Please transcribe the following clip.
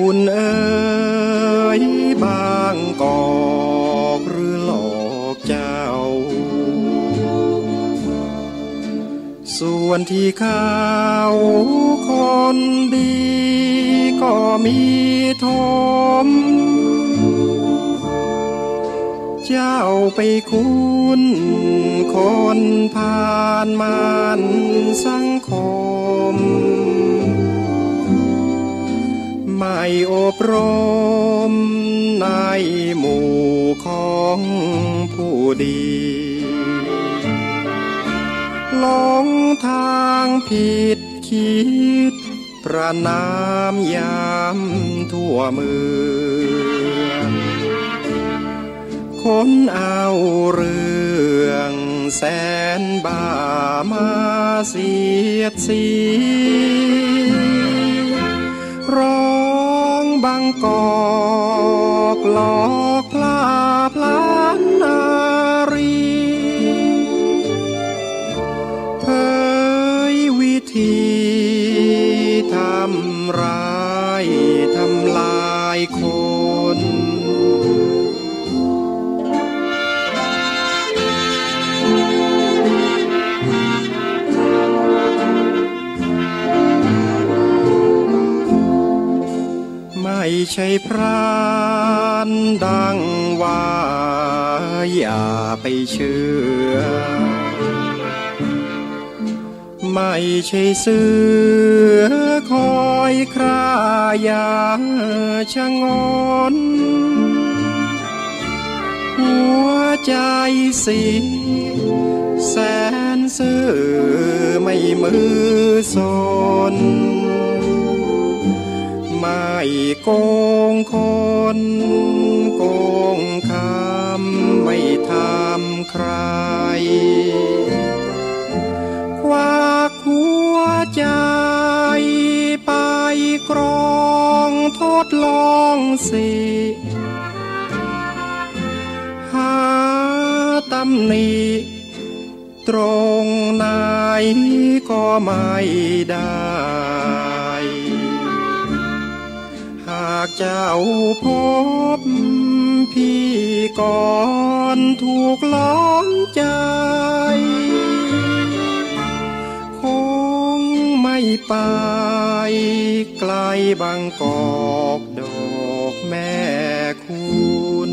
คุณเอ๋ยบางกอกหรือหลอกเจ้า ส่วนที่เขาคนดีก็มีทม เจ้าไปคุณคนผ่านมันสังคม รมในหมู่ของผู้ดีหลงทางผิดคิด ประนามยามทั่วเมืองคนเอาเรื่องแสนบามาเสียดสี บังกอกหลอกลาพลานนารี เผยวิธีทำร้าย ไม่ใช่พรานดังว่าอย่าไปเชื่อ ไม่ใช่เสือคอยครายาชะงอนหัวใจสิแสนซื่อไม่มือสน โกงคนโกงคำไม่ทำใคร ควักหัวใจไปกรองทดลองสิหาตำหนิตรงไหนก็ไม่ได้ากเจ้าพบพี่ก่อนถูกล้อมใจ คงไม่ไปไกลบางกอกดอกแม่คุณ